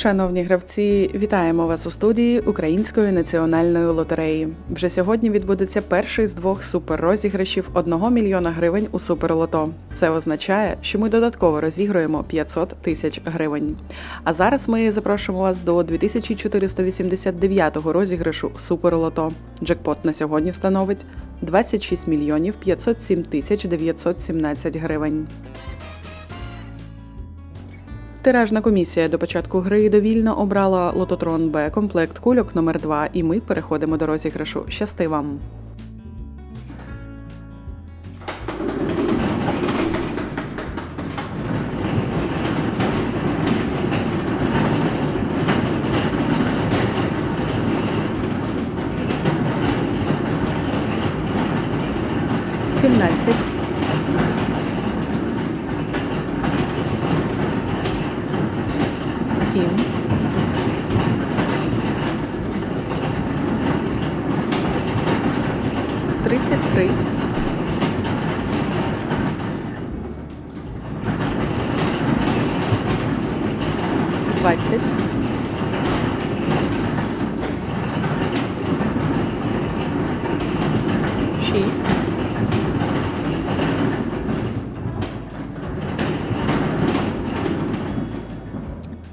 Шановні гравці, вітаємо вас у студії Української національної лотереї. Вже сьогодні відбудеться перший з двох суперрозіграшів 1 мільйона гривень у суперлото. Це означає, що ми додатково розігруємо 500 тисяч гривень. А зараз ми запрошуємо вас до 2489-го розіграшу Суперлото. Джекпот на сьогодні становить 26 мільйонів 507 тисяч 917 гривень. Тиражна комісія до початку гри довільно обрала лототрон Б комплект кульок номер 2 і ми переходимо до розіграшу. Щасти вам! Сімнадцять. Сім. Тридцять три. Двадцять. Шість.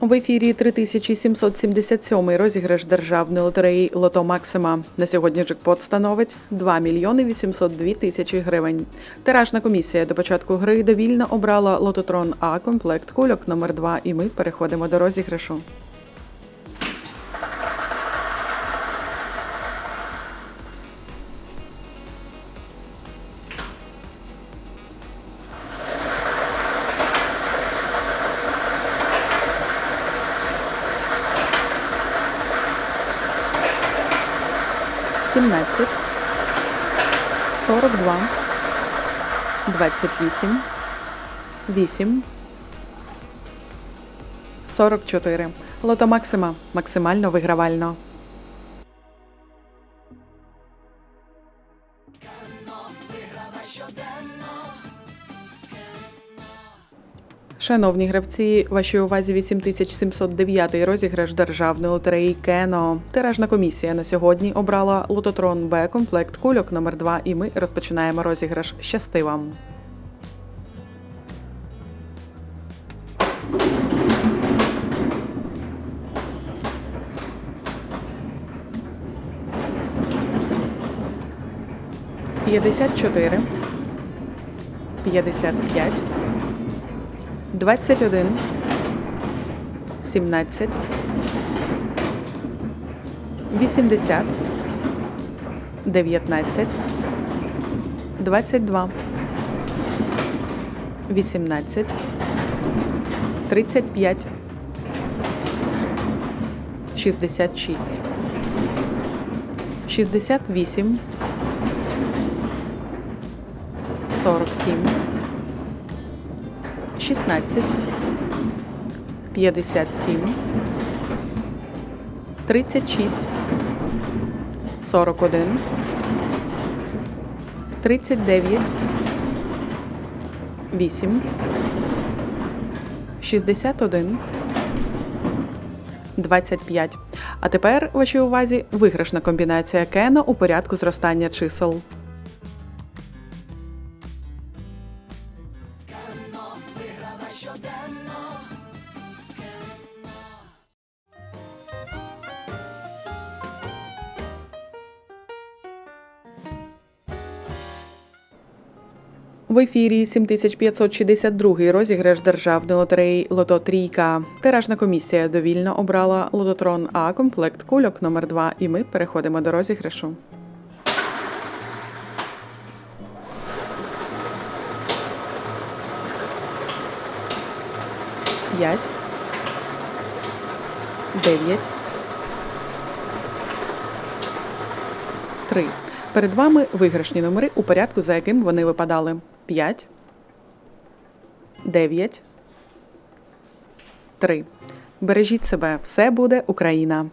В ефірі 3777 розіграш державної лотереї Лото Максима. На сьогодні джекпот становить 2 мільйони 802 тисячі гривень. Тиражна комісія до початку гри довільно обрала лототрон А комплект кульок номер 2 і ми переходимо до розіграшу. Сімнадцять, сорок два, двадцять вісім, вісім, сорок чотири. Лото Максима максимально вигравально. Шановні гравці, вашій увазі 8709 розіграш державної лотереї Кено. Тиражна комісія на сьогодні обрала лототрон Б комплект кульок номер 2 і ми розпочинаємо розіграш. Щасти вам! П'ятдесят чотири, п'ятдесят п'ять. 21, 17, 80, 19, 22, 18, 35, 66, 68, 47, 16, 57, 36, 41, 39, 8, 61, 25. А тепер вашій увазі виграшна комбінація Кено у порядку зростання чисел. В ефірі 7562 розіграш державної лотереї Лото Трійка. Тиражна комісія довільно обрала лототрон А комплект кульок номер 2 і ми переходимо до розіграшу. П'ять. Дев'ять. Три. Перед вами виграшні номери у порядку, за яким вони випадали: 5, 9, 3. Бережіть себе, все буде Україна!